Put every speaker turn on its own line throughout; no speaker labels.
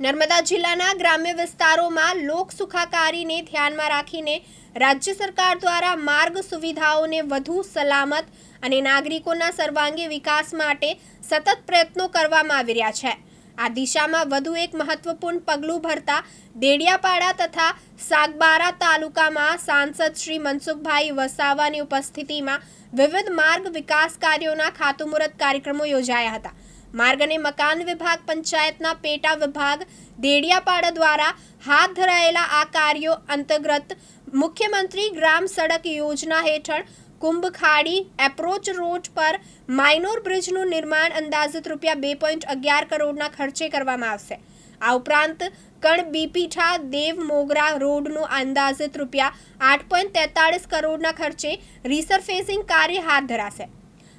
નર્મદા જિલ્લાના ગ્રામ્ય વિસ્તારોમાં લોક સુખાકારીને ધ્યાનમાં રાખીને રાજ્ય સરકાર દ્વારા માર્ગ સુવિધાઓને વધુ સલામત અને નાગરિકોના સર્વાંગી વિકાસ માટે સતત પ્રયત્નો કરવામાં આવી રહ્યા છે. આ દિશામાં વધુ એક મહત્વપૂર્ણ પગલું ભરતા દેડિયાપાડા તથા સાગબારા તાલુકામાં સાંસદ શ્રી મનસુખભાઈ વસાવાની ઉપસ્થિતિમાં વિવિધ માર્ગ વિકાસ કાર્યોના ખાતમુહૂર્ત કાર્યક્રમો યોજાયા હતા. માર્ગ અને મકાન વિભાગ, પંચાયતના પેટા વિભાગ, દેડિયાપાડા દ્વારા હાથ ધરાયેલા આ કાર્યો અંતર્ગત મુખ્યમંત્રી ગ્રામ સડક યોજના હેઠળ કુંભખાડી એપ્રોચ રોડ પર માઇનોર બ્રિજનું નિર્માણ અંદાજિત રૂપિયા બે પોઈન્ટ અગિયાર કરોડના ખર્ચે કરવામાં આવશે. આ ઉપરાંત કણ બીપીઠા દેવ મોગરા રોડનું અંદાજિત રૂપિયા આઠ પોઈન્ટ તેતાળીસ કરોડના ખર્ચે રિસરફેસિંગ કાર્ય હાથ ધરાશે.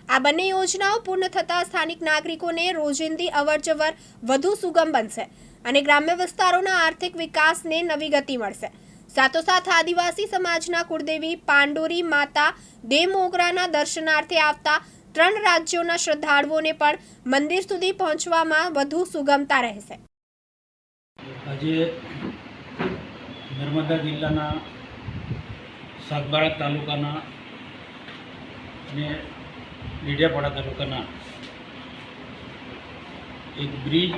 આ બંને યોજનાઓ પૂર્ણ થતાં સ્થાનિક નાગરિકોને રોજિંદી અવરજવર વધુ સુગમ બનશે અને ગ્રામ્ય વિસ્તારોના આર્થિક વિકાસને નવી ગતિ મળશે. સાથોસાથ આદિવાસી સમાજના કુળદેવી પાંડોરી માતા દેવમોગરાના દર્શનાર્થે આવતા ત્રણ રાજ્યોના શ્રદ્ધાળુઓને પણ મંદિર સુધી પહોંચવામાં વધુ સુગમતા રહેશે.
આજે નર્મદા જિલ્લાના સાગબારા તાલુકાના લીડિયાપાડા તાલુકાના એક બ્રિજ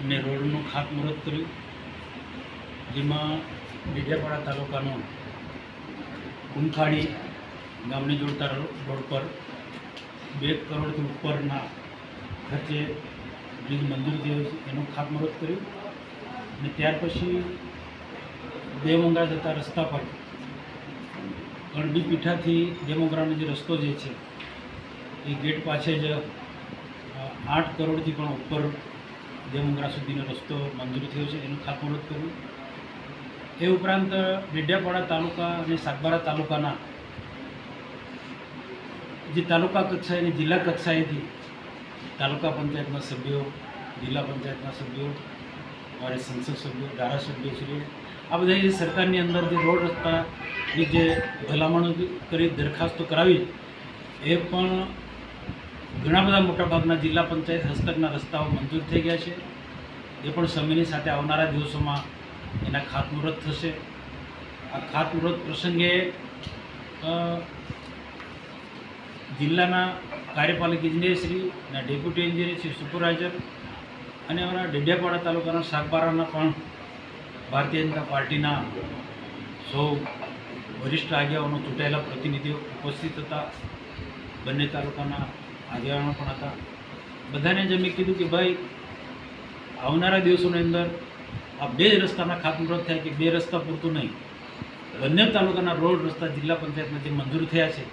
અને રોડનું ખાતમુહૂર્ત કર્યું, જેમાં લીડિયાપાડા તાલુકાનો કુંખાડી ગામને જોડતા રોડ પર બે કરોડથી ઉપરના ખર્ચે બ્રિજ મંજૂર થયો છે, એનું ખાતમુહૂર્ત કર્યું અને ત્યાર પછી દેવમંગા જતા રસ્તા પર કણબી પીઠાથી દેવમંગરાનો જે રસ્તો જે છે એ ગેટ પાસે જ આઠ કરોડથી પણ ઉપર દેવમંગરા સુધીનો રસ્તો મંજૂર થયો છે, એનું ખાતમુહૂર્ત કર્યું. એ ઉપરાંત ડેડિયાપાડા તાલુકા અને સાગબારા તાલુકાના જે તાલુકા કક્ષાએ અને જિલ્લા કક્ષાએથી તાલુકા પંચાયતના સભ્યો, જિલ્લા પંચાયતના સભ્યો, અમારે સંસદ સભ્યો ધારાસભ્યશ્રીઓ આ બધા જે સરકારની અંદર જે રોડ રસ્તાની જે ભલામણો કરી, દરખાસ્તો કરાવી, એ પણ ઘણા બધા મોટાભાગના જિલ્લા પંચાયત હસ્તકના રસ્તાઓ મંજૂર થઈ ગયા છે. એ પણ સમયની સાથે આવનારા દિવસોમાં એના ખાતમુહૂર્ત થશે. આ ખાતમુહૂર્ત પ્રસંગે જિલ્લાના કાર્યપાલક ઇજનેરશ્રી અને ડેપ્યુટી એન્જિનિયર શ્રી સુપરવાઇઝર અને અમારા ડેડિયાપાડા તાલુકાના સાગબારાના પણ ભારતીય જનતા પાર્ટીના સૌ વરિષ્ઠ આગેવાનો, ચૂંટાયેલા પ્રતિનિધિઓ ઉપસ્થિત હતા. બંને તાલુકાના આગેવાનો પણ હતા. બધાને જ મેં કીધું કે ભાઈ, આવનારા દિવસોની અંદર આ બે રસ્તાના ખાતમુહૂર્ત થાય કે બે રસ્તા પૂરતું નહીં. બંને તાલુકાના રોડ રસ્તા જિલ્લા પંચાયતમાંથી મંજૂર થયા છે.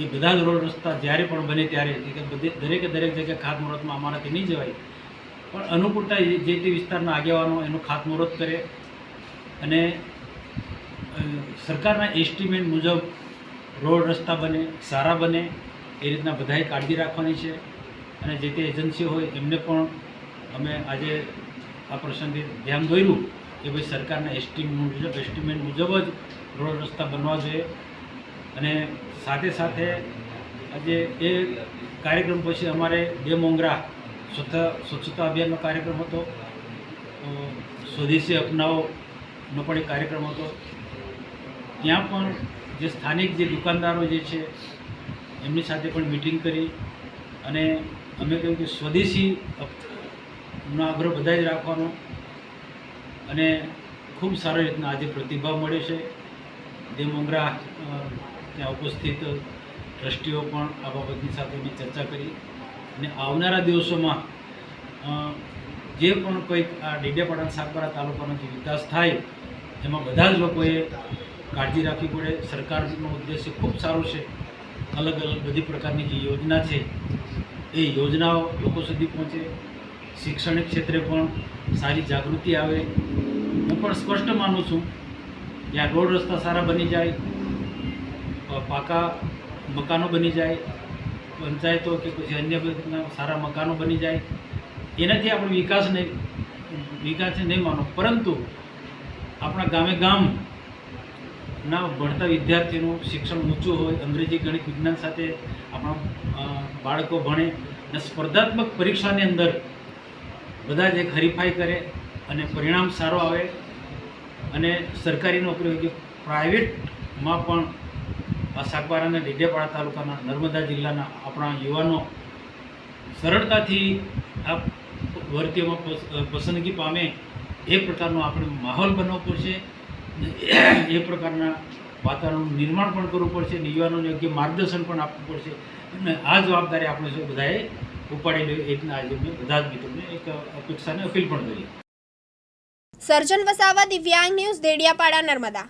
એ બધા જ રોડ રસ્તા જ્યારે પણ બને ત્યારે દરેકે દરેક જગ્યાએ ખાતમુહૂર્તમાં અમારાથી નહીં જવાય. પણ અનુકૂળતા જે તે વિસ્તારના આગેવાનો એનું ખાતમુહૂર્ત કરે અને સરકારના એસ્ટિમેટ મુજબ રોડ રસ્તા બને, સારા બને એ રીતના બધાએ કાળજી રાખવાની છે અને જે તે એજન્સી હોય એમને પણ અમે આજે આ પ્રસંગે ધ્યાન દોર્યું કે ભાઈ સરકારના એસ્ટિમેટ મુજબ એસ્ટિમેટ મુજબ જ રોડ રસ્તા બનવા જોઈએ અને સાથે સાથે આજે એ કાર્યક્રમ પછી અમારે બે મોંગરા સ્વચ્છતા સ્વચ્છતા અભિયાનનો કાર્યક્રમ હતો. સ્વદેશી અપનાવોનો પણ એક કાર્યક્રમ હતો. ત્યાં પણ જે સ્થાનિક જે દુકાનદારો જે છે એમની સાથે પણ મિટિંગ કરી અને અમે કહ્યું કે સ્વદેશી અપ- આગ્રહ બધા જ રાખવાનો અને ખૂબ સારી રીતના આજે પ્રતિભાવ મળ્યો છે. દેવમંગરા અ, ત્યાં ઉપસ્થિત ટ્રસ્ટીઓ પણ આ બાબતની સાથે અમે ચર્ચા કરી અને આવનારા દિવસોમાં જે પણ કંઈક આ ડેડિયાપાડા સાગબારા તાલુકાનો જે વિકાસ થાય એમાં બધા જ લોકોએ કાળજી રાખવી પડે. સરકારનો ઉદ્દેશ્ય ખૂબ સારો છે. અલગ અલગ બધી પ્રકારની જે યોજના છે, એ યોજનાઓ લોકો સુધી પહોંચે. શૈક્ષણિક ક્ષેત્રે પણ સારી જાગૃતિ આવે. હું પણ સ્પષ્ટ માનું છું આ રોડ રસ્તા સારા બની જાય પાકા મકાનો બની જાય, પંચાયતો કે પછી અન્ય સારા મકાનો બની જાય. એનાથી આપણે વિકાસને વિકાસને નહીં માનો. પરંતુ આપણા ગામે ગામ ના ભણતા વિદ્યાર્થીનું શિક્ષણ ઊંચું હોય, અંગ્રેજી, ગણિત, વિજ્ઞાન સાથે આપણા બાળકો ભણે અને સ્પર્ધાત્મક પરીક્ષાની અંદર બધા જ એક હરીફાઈ કરે અને પરિણામ સારો આવે અને સરકારી નોકરી હોય કે પ્રાઇવેટમાં પણ આ સાગબારા અને ડેડિયાપાડા તાલુકાના નર્મદા જિલ્લાના આપણા યુવાનો સરળતાથી આ ભરતીઓમાં પસંદગી પામે એ પ્રકારનો આપણે માહોલ બનવો પડશે. એ પ્રકારના વાતાવરણનું નિર્માણ પણ કરવું પડશે અને યુવાનોને યોગ્ય માર્ગદર્શન પણ આપવું પડશે. અને આ જવાબદારી આપણે સૌ બધાએ ઉપાડી એ રીતના આજે મેં બધા જ મિત્રોને એક અપેક્ષાને અપીલ પણ કરી.
સર્જન વસાવા દિવ્યાંગ ન્યૂઝ દેડિયાપાડા નર્મદા.